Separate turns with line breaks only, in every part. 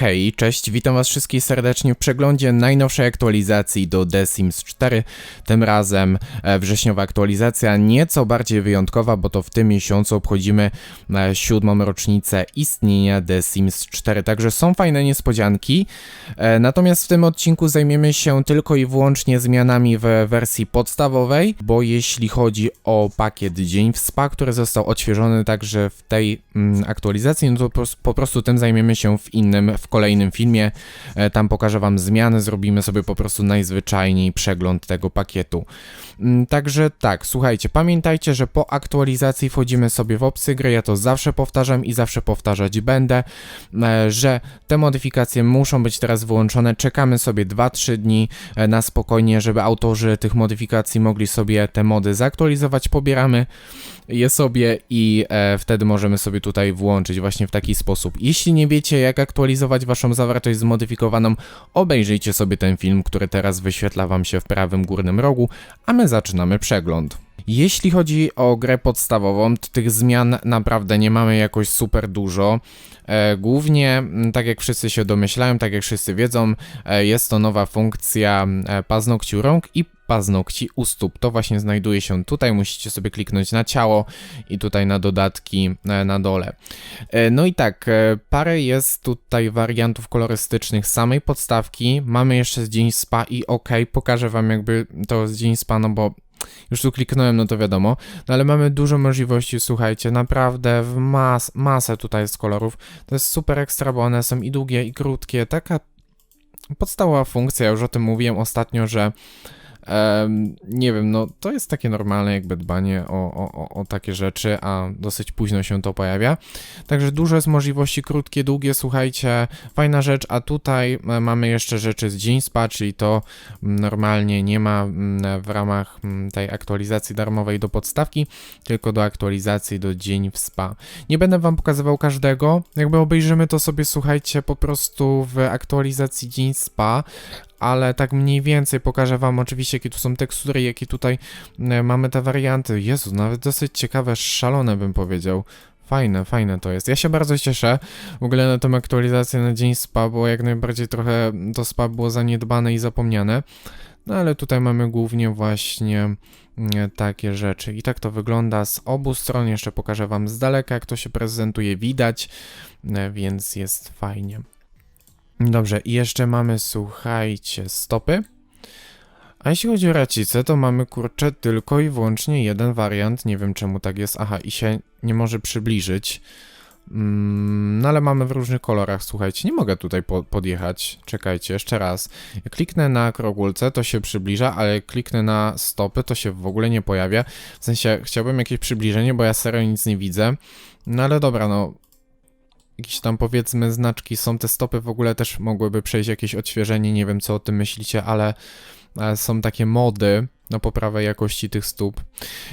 Hej, cześć, witam was wszystkich serdecznie w przeglądzie najnowszej aktualizacji do The Sims 4. Tym razem e, wrześniowa aktualizacja, nieco bardziej wyjątkowa, bo to w tym miesiącu obchodzimy e, siódmą rocznicę istnienia The Sims 4, także są fajne niespodzianki. E, Natomiast w tym odcinku zajmiemy się tylko i wyłącznie zmianami w wersji podstawowej, bo jeśli chodzi o pakiet Dzień w Spa, który został odświeżony także w tej mm, aktualizacji, no to po, prostu tym zajmiemy się w innym, w kolejnym filmie. E, Tam pokażę Wam zmiany, zrobimy sobie po prostu najzwyczajniej przegląd tego pakietu. Mm, Także tak, słuchajcie, pamiętajcie, że po aktualizacji wchodzimy sobie w opcje gry, ja to zawsze powtarzam i zawsze powtarzać będę, e, że te modyfikacje muszą być teraz wyłączone, czekamy sobie 2-3 dni e, na spokojnie, żeby autorzy tych modyfikacji mogli sobie te mody zaktualizować, pobieramy je sobie i wtedy możemy sobie tutaj włączyć właśnie w taki sposób. Jeśli nie wiecie jak aktualizować waszą zawartość zmodyfikowaną, obejrzyjcie sobie ten film, który teraz wyświetla wam się w prawym górnym rogu, a my zaczynamy przegląd. Jeśli chodzi o grę podstawową, to tych zmian naprawdę nie mamy jakoś super dużo. E, Głównie, m, tak jak wszyscy się domyślają, tak jak wszyscy wiedzą, e, jest to nowa funkcja e, paznokci u rąk i paznokci u stóp. To właśnie znajduje się tutaj. Musicie sobie kliknąć na ciało i tutaj na dodatki e, na dole. E, No i tak, e, parę jest tutaj wariantów kolorystycznych samej podstawki. Mamy jeszcze z Dzień Spa i ok, pokażę wam jakby to z Dzień Spa, no bo już tu kliknąłem, no to wiadomo. No ale mamy dużo możliwości, słuchajcie, naprawdę w mas masę tutaj jest kolorów. To jest super ekstra, bo one są i długie, i krótkie. Taka podstawowa funkcja, ja już o tym mówiłem ostatnio, że em, nie wiem, no to jest takie normalne jakby dbanie o, o, o, takie rzeczy, a dosyć późno się to pojawia. Także dużo jest możliwości, krótkie, długie, słuchajcie, fajna rzecz, a tutaj e, mamy jeszcze rzeczy z Dzień Spa, czyli to normalnie nie ma mm, w ramach mm, tej aktualizacji darmowej do podstawki, tylko do aktualizacji do Dzień w Spa. Nie będę wam pokazywał każdego, jakby obejrzymy to sobie, słuchajcie, po prostu w aktualizacji Dzień Spa, ale tak mniej więcej pokażę wam oczywiście, jakie tu są tekstury, jakie tutaj e, mamy te warianty. Jezu, nawet dosyć ciekawe, szalone bym powiedział. Fajne, fajne to jest. Ja się bardzo cieszę w ogóle na tę aktualizację na dzień spa, bo jak najbardziej trochę to spa było zaniedbane i zapomniane. No ale tutaj mamy głównie właśnie mm, takie rzeczy. I tak to wygląda z obu stron. Jeszcze pokażę wam z daleka, jak to się prezentuje, widać, e, więc jest fajnie. Dobrze, i jeszcze mamy, słuchajcie, stopy. A jeśli chodzi o racicę, to mamy kurczę tylko i wyłącznie jeden wariant. Nie wiem czemu tak jest. Aha, i się nie może przybliżyć. Mm, no ale mamy w różnych kolorach, słuchajcie. Nie mogę tutaj po podjechać. Czekajcie, jeszcze raz. Jak kliknę na krogulce, to się przybliża, ale jak kliknę na stopy, to się w ogóle nie pojawia. W sensie, chciałbym jakieś przybliżenie, bo ja serio nic nie widzę. No ale dobra, no jakieś tam powiedzmy znaczki są, te stopy w ogóle też mogłyby przejść jakieś odświeżenie, nie wiem co o tym myślicie, ale e, są takie mody na poprawę jakości tych stóp.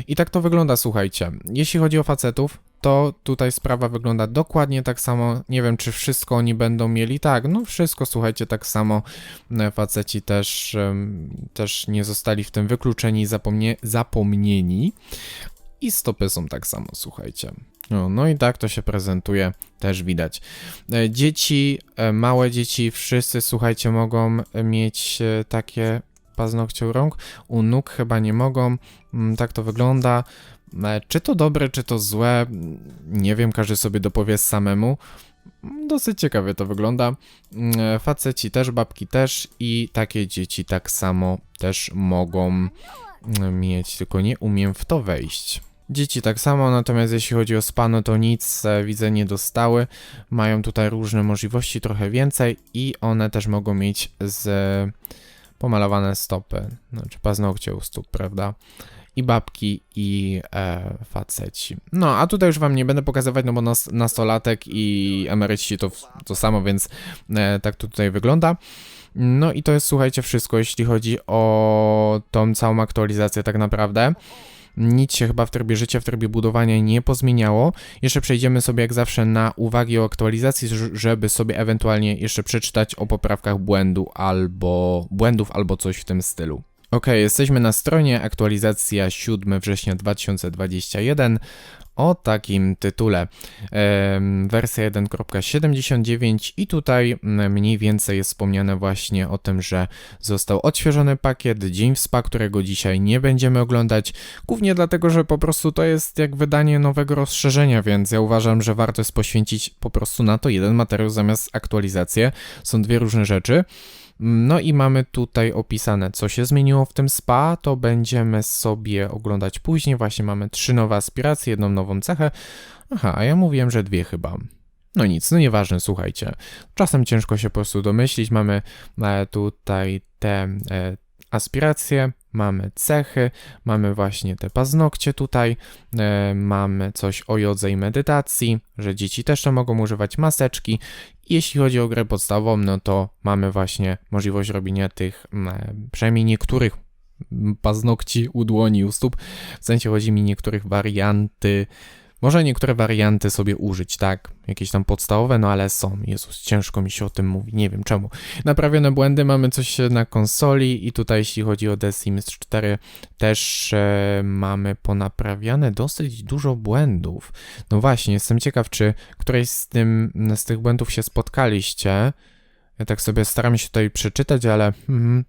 I tak to wygląda, słuchajcie. Jeśli chodzi o facetów, to tutaj sprawa wygląda dokładnie tak samo. Nie wiem, czy wszystko oni będą mieli. Tak, no wszystko, słuchajcie, tak samo. E, Faceci też, też nie zostali w tym wykluczeni, zapomnie, zapomnieni. I stopy są tak samo, słuchajcie. No, no i tak to się prezentuje, też widać. E, Dzieci, e, małe dzieci, wszyscy, słuchajcie, mogą mieć e, takie paznokcie u rąk. U nóg chyba nie mogą. Mm, Tak to wygląda. Czy to dobre, czy to złe? Mm, Nie wiem, każdy sobie dopowie samemu. Mm, Dosyć ciekawie to wygląda. Faceci też, babki też i takie dzieci tak samo też mogą mieć, tylko nie umiem w to wejść. Dzieci tak samo, natomiast jeśli chodzi o spa, no to nic widzę nie dostały. Mają tutaj różne możliwości, trochę więcej i one też mogą mieć z pomalowane stopy, znaczy paznokcie u stóp, prawda? I babki, i e, faceci. No, a tutaj już wam nie będę pokazywać, no bo nas, nastolatek i emeryci to, to samo, więc e, tak to tutaj wygląda. No i to jest, słuchajcie, wszystko, jeśli chodzi o tą całą aktualizację tak naprawdę. Nic się chyba w trybie życia, w trybie budowania nie pozmieniało. Jeszcze przejdziemy sobie jak zawsze na uwagi o aktualizacji, żeby sobie ewentualnie jeszcze przeczytać o poprawkach błędu albo błędów albo coś w tym stylu. Ok, jesteśmy na stronie aktualizacja 7 września 2021 o takim tytule. Wersja 1.79 i tutaj mm, mniej więcej jest wspomniane właśnie o tym, że został odświeżony pakiet Dzień w Spa, którego dzisiaj nie będziemy oglądać, głównie dlatego, że po prostu to jest jak wydanie nowego rozszerzenia, więc ja uważam, że warto jest poświęcić po prostu na to jeden materiał zamiast aktualizację. Są dwie różne rzeczy. No i mamy tutaj opisane, co się zmieniło w tym spa, to będziemy sobie oglądać później. Właśnie mamy trzy nowe aspiracje, jedną nową cechę. Aha, a ja mówiłem, że dwie chyba. No nic, no nieważne, słuchajcie. Czasem ciężko się po prostu domyślić. Mamy e, tutaj te e, aspiracje, mamy cechy, mamy właśnie te paznokcie tutaj, e, mamy coś o jodze i medytacji, że dzieci też to mogą używać maseczki. Jeśli chodzi o grę podstawową, no to mamy właśnie możliwość robienia tych, m, e, przynajmniej niektórych paznokci u dłoni, u stóp. W sensie chodzi mi niektórych warianty, może niektóre warianty sobie użyć, tak? Jakieś tam podstawowe, no ale są. Jezus, ciężko mi się o tym mówi, nie wiem czemu. Naprawione błędy, mamy coś na konsoli i tutaj jeśli chodzi o The Sims 4 też e, mamy ponaprawiane dosyć dużo błędów. No właśnie, jestem ciekaw, czy któreś z, tym, z tych błędów się spotkaliście. Ja tak sobie staram się tutaj przeczytać, ale mhm,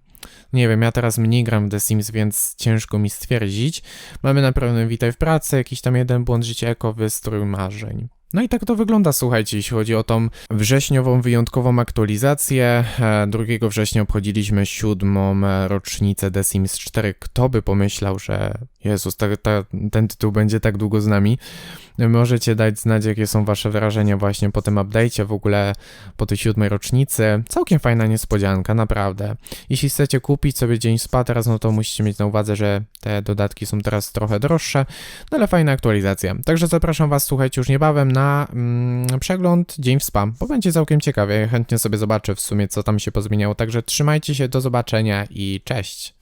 nie wiem, ja teraz mniej gram w The Sims, więc ciężko mi stwierdzić. Mamy naprawdę witaj w pracy, jakiś tam jeden błąd życia jako wystrój marzeń. No i tak to wygląda, słuchajcie, jeśli chodzi o tą wrześniową wyjątkową aktualizację. E, 2 września obchodziliśmy siódmą e, rocznicę The Sims 4. Kto by pomyślał, że Jezus, ta, ta, ten tytuł będzie tak długo z nami. Możecie dać znać, jakie są wasze wrażenia właśnie po tym update'cie, w ogóle po tej siódmej rocznicy. Całkiem fajna niespodzianka, naprawdę. Jeśli chcecie kupić sobie Dzień Spa teraz, no to musicie mieć na uwadze, że te dodatki są teraz trochę droższe, no ale fajna aktualizacja. Także zapraszam was, słuchajcie, już niebawem na mm, przegląd Dzień w Spa, bo będzie całkiem ciekawie. Chętnie sobie zobaczę w sumie, co tam się pozmieniało. Także trzymajcie się, do zobaczenia i cześć!